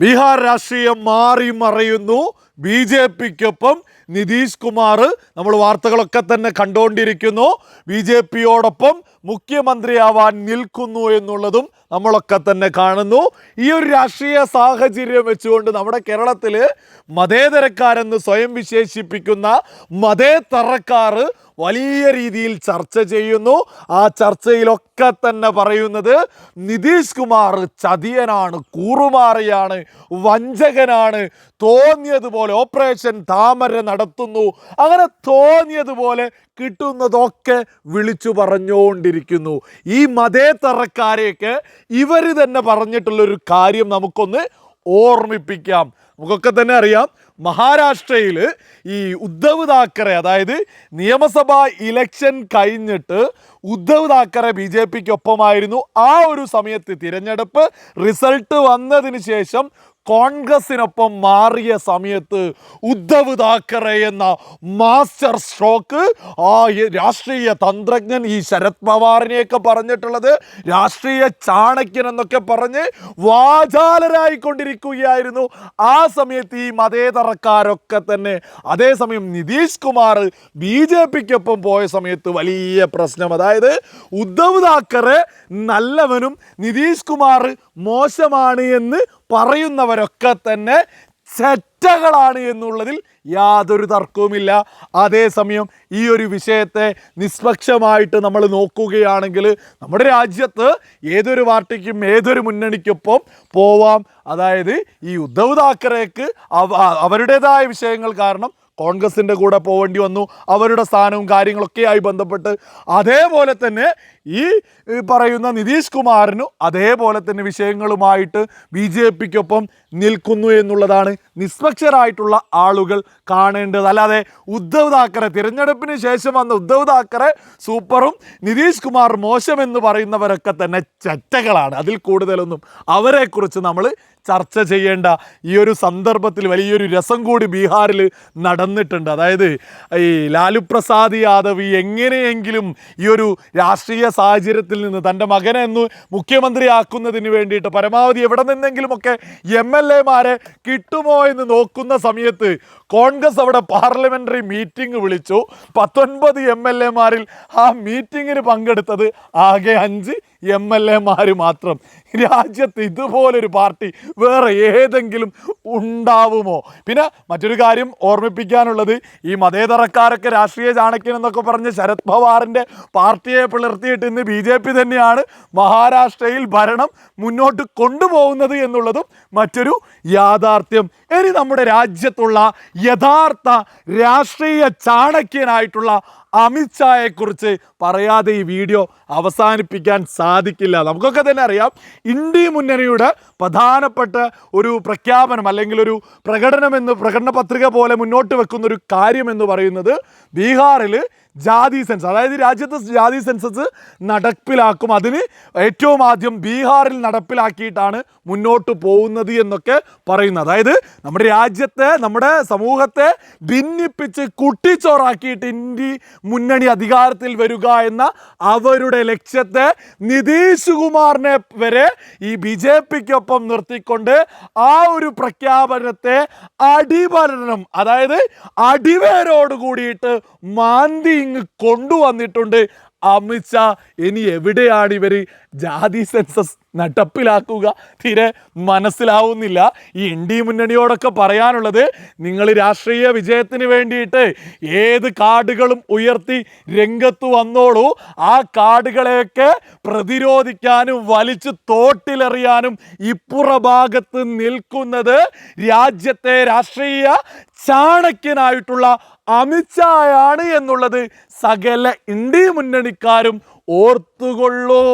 ബീഹാർ രാഷ്ട്രീയം മാറി മറയുന്നു. ബി ജെ പിക്കൊപ്പം നിതീഷ് കുമാർ നമ്മൾ വാർത്തകളൊക്കെ തന്നെ കണ്ടുകൊണ്ടിരിക്കുന്നു ബി ജെ പിയോടൊപ്പം മുഖ്യമന്ത്രിയാവാൻ നിൽക്കുന്നു എന്നുള്ളതും നമ്മളൊക്കെ തന്നെ കാണുന്നു. ഈ ഒരു രാഷ്ട്രീയ സാഹചര്യം വെച്ചുകൊണ്ട് നമ്മുടെ കേരളത്തിൽ മതേതരക്കാരെന്ന് സ്വയം വിശേഷിപ്പിക്കുന്ന മതേതറക്കാർ വലിയ രീതിയിൽ ചർച്ച ചെയ്യുന്നു. ആ ചർച്ചയിലൊക്കെ തന്നെ പറയുന്നത് നിതീഷ് കുമാർ ചതിയനാണ് കൂറുമാറിയാണ് വഞ്ചകനാണ് തോന്നിയതുപോലെ ഓപ്പറേഷൻ താമര നടത്തുന്നു. അങ്ങനെ തോന്നിയതുപോലെ കിട്ടുന്നതൊക്കെ വിളിച്ചു പറഞ്ഞുകൊണ്ടിരിക്കുന്നു. ഈ മതേതറക്കാരെയൊക്കെ ഇവർ തന്നെ പറഞ്ഞിട്ടുള്ളൊരു കാര്യം നമുക്കൊന്ന് ഓർമ്മിപ്പിക്കാം. നമുക്കൊക്കെ തന്നെ അറിയാം മഹാരാഷ്ട്രയിൽ ഈ ഉദ്ധവ് താക്കറെ അതായത് നിയമസഭാ ഇലക്ഷൻ കഴിഞ്ഞിട്ട് ഉദ്ധവ് താക്കറെ ബി ജെ പിക്ക് ഒപ്പമായിരുന്നു ആ ഒരു സമയത്ത് തിരഞ്ഞെടുപ്പ് റിസൾട്ട് വന്നതിന് ശേഷം കോൺഗ്രസിനൊപ്പം മാറിയ സമയത്ത് ഉദ്ധവ് താക്കറെ എന്ന മാസ്റ്റർ സ്ട്രോക്ക് ആ രാഷ്ട്രീയ തന്ത്രജ്ഞൻ ഈ ശരത് പവാറിനെയൊക്കെ പറഞ്ഞിട്ടുള്ളത് രാഷ്ട്രീയ ചാണക്യൻ എന്നൊക്കെ പറഞ്ഞ് വാചാലരായിക്കൊണ്ടിരിക്കുകയായിരുന്നു. ആ സമയത്ത് ഈ മതേതരക്കാരൊക്കെ തന്നെ അതേസമയം നിതീഷ് കുമാർ ബി ജെ പിക്കൊപ്പം പോയ സമയത്ത് വലിയ പ്രശ്നം. അതായത് ഉദ്ധവ് താക്കറെ നല്ലവനും നിതീഷ് കുമാർ മോശമാണ് എന്ന് പറയുന്നവരൊക്കെ തന്നെ ചെറ്റകളാണ് എന്നുള്ളതിൽ യാതൊരു തർക്കവുമില്ല. അതേസമയം ഈ ഒരു വിഷയത്തെ നിഷ്പക്ഷമായിട്ട് നമ്മൾ നോക്കുകയാണെങ്കിൽ നമ്മുടെ രാജ്യത്ത് ഏതൊരു പാർട്ടിക്കും ഏതൊരു മുന്നണിക്കൊപ്പം പോവാം. അതായത് ഈ ഉദ്ധവ് താക്കറേക്ക് അവ- അവരുടേതായ വിഷയങ്ങൾ കാരണം കോൺഗ്രസിന്റെ കൂടെ പോവേണ്ടി വന്നു. അവരുടെ സ്ഥാനവും കാര്യങ്ങളൊക്കെയായി ബന്ധപ്പെട്ട് അതേപോലെ തന്നെ ഈ പറയുന്ന നിതീഷ് കുമാറിനും അതേപോലെ തന്നെ വിഷയങ്ങളുമായിട്ട് ബി ജെ പിക്കൊപ്പം നിൽക്കുന്നു എന്നുള്ളതാണ് നിഷ്പക്ഷരായിട്ടുള്ള ആളുകൾ കാണേണ്ടത്. അല്ലാതെ ഉദ്ധവ് താക്കറെ തിരഞ്ഞെടുപ്പിന് ശേഷം വന്ന ഉദ്ധവ് താക്കറെ സൂപ്പറും നിതീഷ് കുമാർ മോശമെന്ന് പറയുന്നവരൊക്കെ തന്നെ ചറ്റകളാണ്. അതിൽ കൂടുതലൊന്നും അവരെക്കുറിച്ച് നമ്മൾ ചർച്ച ചെയ്യേണ്ട ഈ ഒരു സന്ദർഭത്തിൽ വലിയൊരു രസം കൂടി ബീഹാറിൽ നടന്നിട്ടുണ്ട്. അതായത് ഈ ലാലു പ്രസാദ് യാദവ് എങ്ങനെയെങ്കിലും ഈ ഒരു രാഷ്ട്രീയ സാഹചര്യത്തിൽ നിന്ന് തന്റെ മകനെ മുഖ്യമന്ത്രി മുഖ്യമന്ത്രിയാക്കുന്നതിന് വേണ്ടിയിട്ട് പരമാവധി എവിടെ നിന്നെങ്കിലുമൊക്കെ എം എൽ എമാരെ കിട്ടുമോ എന്ന് നോക്കുന്ന സമയത്ത് കോൺഗ്രസ് അവിടെ പാർലമെന്ററി മീറ്റിംഗ് വിളിച്ചു. പത്തൊൻപത് എം എൽ എമാരിൽ ആ മീറ്റിങ്ങിന് പങ്കെടുത്തത് ആകെ അഞ്ച് എം എൽ എമാർ മാത്രം. രാജ്യത്ത് ഇതുപോലൊരു പാർട്ടി വേറെ ഏതെങ്കിലും ഉണ്ടാവുമോ? പിന്നെ മറ്റൊരു കാര്യം ഓർമ്മിപ്പിക്കാനുള്ളത് ഈ മതേതരക്കാരൊക്കെ രാഷ്ട്രീയ ചാണക്യൻ എന്നൊക്കെ പറഞ്ഞ് ശരത് പവാറിന്റെ പാർട്ടിയെ പിളർത്തിയിട്ട് ഇന്ന് ബി ജെ പി തന്നെയാണ് മഹാരാഷ്ട്രയിൽ ഭരണം മുന്നോട്ട് കൊണ്ടുപോകുന്നത് എന്നുള്ളതും മറ്റൊരു യാഥാർത്ഥ്യം. ഇനി നമ്മുടെ രാജ്യത്തുള്ള യഥാർത്ഥ രാഷ്ട്രീയ ചാണക്യനായിട്ടുള്ള അമിത്ഷായെക്കുറിച്ച് പറയാതെ ഈ വീഡിയോ അവസാനിപ്പിക്കാൻ സാധിക്കില്ല. നമുക്കൊക്കെ തന്നെ അറിയാം ഇന്ത്യ മുന്നണിയുടെ പ്രധാനപ്പെട്ട ഒരു പ്രഖ്യാപനം അല്ലെങ്കിൽ ഒരു പ്രകടനം എന്ന് പ്രകടന പത്രിക പോലെ മുന്നോട്ട് വെക്കുന്ന ഒരു കാര്യം എന്ന് പറയുന്നത് ബീഹാറിൽ ജാതി സെൻസസ് അതായത് രാജ്യത്ത് ജാതി സെൻസസ് നടപ്പിലാക്കും. അതിന് ഏറ്റവും ആദ്യം ബീഹാറിൽ നടപ്പിലാക്കിയിട്ടാണ് മുന്നോട്ട് പോകുന്നത് എന്നൊക്കെ പറയുന്നത്. അതായത് നമ്മുടെ രാജ്യത്തെ നമ്മുടെ സമൂഹത്തെ ഭിന്നിപ്പിച്ച് കുട്ടിച്ചോറാക്കിയിട്ട് ഇന്ത്യ മുന്നണി അധികാരത്തിൽ വരിക എന്ന അവരുടെ ലക്ഷ്യത്തെ നിതീഷ് കുമാറിനെ വരെ ഈ ബി ജെ പിക്കൊപ്പം നിർത്തിക്കൊണ്ട് ആ ഒരു പ്രഖ്യാപനത്തെ അടിപരണം അതായത് അടിവേരോട് കൂടിയിട്ട് മാന്തി ഇങ്ങ് കൊണ്ടുവന്നിട്ടുണ്ട്. അമിത്ഷാ ഇനി എവിടെയാണ് ഇവർ ജാതി സെൻസസ് നടപ്പിലാക്കുക. തീരെ മനസ്സിലാവുന്നില്ല. ഈ എൻ ഡി മുന്നണിയോടൊക്കെ പറയാനുള്ളത് നിങ്ങൾ രാഷ്ട്രീയ വിജയത്തിന് വേണ്ടിയിട്ട് ഏത് കാർഡുകളും ഉയർത്തി രംഗത്ത് വന്നോളൂ. ആ കാർഡുകളെയൊക്കെ പ്രതിരോധിക്കാനും വലിച്ച് തോട്ടിലെറിയാനും ഇപ്പുറ ഭാഗത്ത് നിൽക്കുന്നത് രാജ്യത്തെ രാഷ്ട്രീയ ചാണക്യനായിട്ടുള്ള അമിത്ഷായാണ് എന്നുള്ളത് സകല ഇന്ത്യ മുന്നണിക്കാരും ഓർത്തുകൊള്ളൂ.